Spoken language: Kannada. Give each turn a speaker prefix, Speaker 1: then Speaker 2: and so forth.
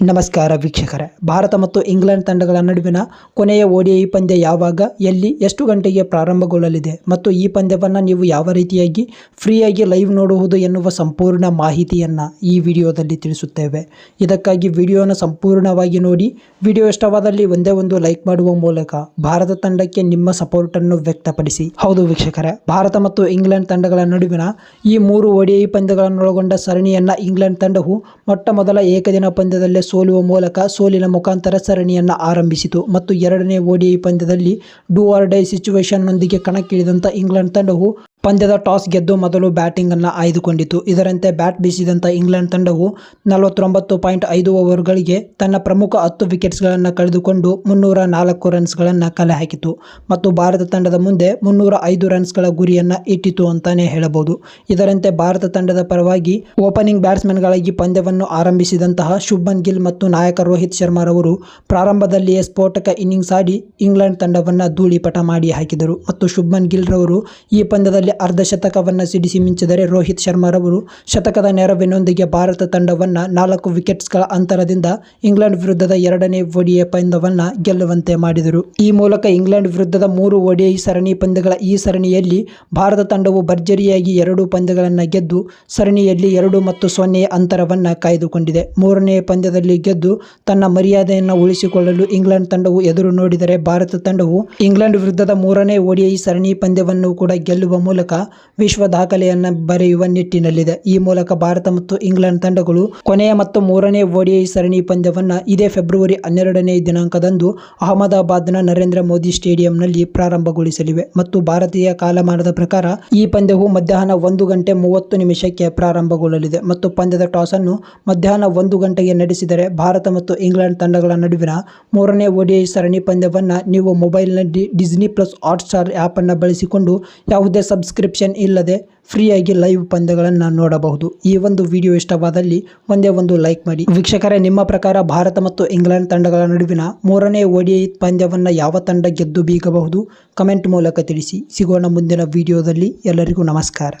Speaker 1: ನಮಸ್ಕಾರ ವೀಕ್ಷಕರೇ. ಭಾರತ ಮತ್ತು ಇಂಗ್ಲೆಂಡ್ ತಂಡಗಳ ನಡುವಿನ ಕೊನೆಯ ಓಡಿಐ ಪಂದ್ಯ ಯಾವಾಗ, ಎಲ್ಲಿ, ಎಷ್ಟು ಗಂಟೆಗೆ ಪ್ರಾರಂಭಗೊಳ್ಳಲಿದೆ ಮತ್ತು ಈ ಪಂದ್ಯವನ್ನು ನೀವು ಯಾವ ರೀತಿಯಾಗಿ ಫ್ರೀಯಾಗಿ ಲೈವ್ ನೋಡುವುದು ಎನ್ನುವ ಸಂಪೂರ್ಣ ಮಾಹಿತಿಯನ್ನು ಈ ವಿಡಿಯೋದಲ್ಲಿ ತಿಳಿಸುತ್ತೇವೆ. ಇದಕ್ಕಾಗಿ ವಿಡಿಯೋನ ಸಂಪೂರ್ಣವಾಗಿ ನೋಡಿ, ವಿಡಿಯೋ ಇಷ್ಟವಾದಲ್ಲಿ ಒಂದೇ ಒಂದು ಲೈಕ್ ಮಾಡುವ ಮೂಲಕ ಭಾರತ ತಂಡಕ್ಕೆ ನಿಮ್ಮ ಸಪೋರ್ಟನ್ನು ವ್ಯಕ್ತಪಡಿಸಿ. ಹೌದು ವೀಕ್ಷಕರೇ, ಭಾರತ ಮತ್ತು ಇಂಗ್ಲೆಂಡ್ ತಂಡಗಳ ನಡುವಿನ ಈ ಮೂರು ಓಡಿಐ ಪಂದ್ಯಗಳನ್ನೊಳಗೊಂಡ ಸರಣಿಯನ್ನು ಇಂಗ್ಲೆಂಡ್ ತಂಡವು ಮೊಟ್ಟ ಮೊದಲ ಏಕದಿನ ಪಂದ್ಯದಲ್ಲೇ ಸೋಲುವ ಮೂಲಕ ಸೋಲಿನ ಮುಖಾಂತರ ಸರಣಿಯನ್ನು ಆರಂಭಿಸಿತು ಮತ್ತು ಎರಡನೇ ಓಡಿಐ ಪಂದ್ಯದಲ್ಲಿ ಡೂ ಆರ್ ಡೈ ಸಿಚುವೇಶನ್ನೊಂದಿಗೆ ಕಣಕ್ಕಿಳಿದಂಥ ಇಂಗ್ಲೆಂಡ್ ತಂಡವು ಪಂದ್ಯದ ಟಾಸ್ ಗೆದ್ದು ಮೊದಲು ಬ್ಯಾಟಿಂಗನ್ನು ಆಯ್ದುಕೊಂಡಿತು. ಇದರಂತೆ ಬ್ಯಾಟ್ ಬೀಸಿದಂಥ ಇಂಗ್ಲೆಂಡ್ ತಂಡವು ನಲವತ್ತೊಂಬತ್ತು ಪಾಯಿಂಟ್ ಐದು ಓವರ್ಗಳಿಗೆ ತನ್ನ ಪ್ರಮುಖ ಹತ್ತು ವಿಕೆಟ್ಸ್ಗಳನ್ನು ಕಳೆದುಕೊಂಡು ಮುನ್ನೂರ ನಾಲ್ಕು ರನ್ಸ್ಗಳನ್ನು ಕಲೆ ಹಾಕಿತು. ಮತ್ತು ಭಾರತ ತಂಡದ ಮುಂದೆ ಮುನ್ನೂರ ಐದು ರನ್ಸ್ಗಳ ಗುರಿಯನ್ನು ಇಟ್ಟಿತು ಅಂತಾನೆ ಹೇಳಬಹುದು. ಇದರಂತೆ ಭಾರತ ತಂಡದ ಪರವಾಗಿ ಓಪನಿಂಗ್ ಬ್ಯಾಟ್ಸ್ಮನ್ಗಳಾಗಿ ಪಂದ್ಯವನ್ನು ಆರಂಭಿಸಿದಂತಹ ಶುಭ್ಮನ್ ಗಿಲ್ ಮತ್ತು ನಾಯಕ ರೋಹಿತ್ ಶರ್ಮಾರವರು ಪ್ರಾರಂಭದಲ್ಲಿಯೇ ಸ್ಫೋಟಕ ಇನ್ನಿಂಗ್ಸ್ ಆಡಿ ಇಂಗ್ಲೆಂಡ್ ತಂಡವನ್ನು ಧೂಳಿಪಟ ಮಾಡಿ ಹಾಕಿದರು. ಮತ್ತು ಶುಭ್ಮನ್ ಗಿಲ್ ರವರು ಈ ಪಂದ್ಯದಲ್ಲಿ ಅರ್ಧ ಶತಕವನ್ನು ಸಿಡಿಸಿ ಮಿಂಚಿದರೆ ರೋಹಿತ್ ಶರ್ಮಾರವರು ಶತಕದ ನೆರವಿನೊಂದಿಗೆ ಭಾರತ ತಂಡವನ್ನು ನಾಲ್ಕು ವಿಕೆಟ್ಸ್ಗಳ ಅಂತರದಿಂದ ಇಂಗ್ಲೆಂಡ್ ವಿರುದ್ಧದ ಎರಡನೇ ಒಡಿಐ ಪಂದ್ಯವನ್ನು ಗೆಲ್ಲುವಂತೆ ಮಾಡಿದರು. ಈ ಮೂಲಕ ಇಂಗ್ಲೆಂಡ್ ವಿರುದ್ಧದ ಮೂರು ಒಡಿಐ ಸರಣಿ ಪಂದ್ಯಗಳ ಈ ಸರಣಿಯಲ್ಲಿ ಭಾರತ ತಂಡವು ಭರ್ಜರಿಯಾಗಿ ಎರಡು ಪಂದ್ಯಗಳನ್ನು ಗೆದ್ದು ಸರಣಿಯಲ್ಲಿ ಎರಡು ಮತ್ತು ಸೊನ್ನೆಯ ಅಂತರವನ್ನು ಕಾಯ್ದುಕೊಂಡಿದೆ. ಮೂರನೇ ಪಂದ್ಯದಲ್ಲಿ ಗೆದ್ದು ತನ್ನ ಮರ್ಯಾದೆಯನ್ನು ಉಳಿಸಿಕೊಳ್ಳಲು ಇಂಗ್ಲೆಂಡ್ ತಂಡವು ಎದುರು ನೋಡಿದರೆ ಭಾರತ ತಂಡವು ಇಂಗ್ಲೆಂಡ್ ವಿರುದ್ಧದ ಮೂರನೇ ಒಡಿಐ ಸರಣಿ ಪಂದ್ಯವನ್ನು ಕೂಡ ಗೆಲ್ಲುವ ಮೂಲಕ ವಿಶ್ವ ದಾಖಲೆಯನ್ನು ಬರೆಯುವ ನಿಟ್ಟಿನಲ್ಲಿದೆ. ಈ ಮೂಲಕ ಭಾರತ ಮತ್ತು ಇಂಗ್ಲೆಂಡ್ ತಂಡಗಳು ಕೊನೆಯ ಮತ್ತು ಮೂರನೇ ಒಡಿಐ ಸರಣಿ ಪಂದ್ಯವನ್ನು ಇದೇ ಫೆಬ್ರವರಿ ಹನ್ನೆರಡನೇ ದಿನಾಂಕದಂದು ಅಹಮದಾಬಾದ್ನ ನರೇಂದ್ರ ಮೋದಿ ಸ್ಟೇಡಿಯಂನಲ್ಲಿ ಪ್ರಾರಂಭಗೊಳಿಸಲಿವೆ. ಮತ್ತು ಭಾರತೀಯ ಕಾಲಮಾನದ ಪ್ರಕಾರ ಈ ಪಂದ್ಯವು ಮಧ್ಯಾಹ್ನ ಒಂದು ಗಂಟೆ ಮೂವತ್ತು ನಿಮಿಷಕ್ಕೆ ಪ್ರಾರಂಭಗೊಳ್ಳಲಿದೆ. ಮತ್ತು ಪಂದ್ಯದ ಟಾಸ್ ಅನ್ನು ಮಧ್ಯಾಹ್ನ ಒಂದು ಗಂಟೆಗೆ ನಡೆಸಿದರೆ ಭಾರತ ಮತ್ತು ಇಂಗ್ಲೆಂಡ್ ತಂಡಗಳ ನಡುವಿನ ಮೂರನೇ ಒಡಿಐ ಸರಣಿ ಪಂದ್ಯವನ್ನು ನೀವು ಮೊಬೈಲ್ನಲ್ಲಿ ಡಿಸ್ನಿ ಪ್ಲಸ್ ಹಾಟ್ಸ್ಟಾರ್ ಆ್ಯಪನ್ನು ಬಳಸಿಕೊಂಡು ಯಾವುದೇ ಸಬ್ಸ್ಕ್ರಿಪ್ಷನ್ ಇಲ್ಲದೆ ಫ್ರೀಯಾಗಿ ಲೈವ್ ಪಂದ್ಯಗಳನ್ನು ನೋಡಬಹುದು. ಈ ಒಂದು ವಿಡಿಯೋ ಇಷ್ಟವಾದಲ್ಲಿ ಒಂದೇ ಒಂದು ಲೈಕ್ ಮಾಡಿ. ವೀಕ್ಷಕರೇ, ನಿಮ್ಮ ಪ್ರಕಾರ ಭಾರತ ಮತ್ತು ಇಂಗ್ಲೆಂಡ್ ತಂಡಗಳ ನಡುವಿನ ಮೂರನೇ ಒಡಿಐ ಪಂದ್ಯವನ್ನು ಯಾವ ತಂಡ ಗೆದ್ದು ಬೀಗಬಹುದು? ಕಮೆಂಟ್ ಮೂಲಕ ತಿಳಿಸಿ. ಸಿಗೋಣ ಮುಂದಿನ ವಿಡಿಯೋದಲ್ಲಿ ಎಲ್ಲರಿಗೂ ನಮಸ್ಕಾರ.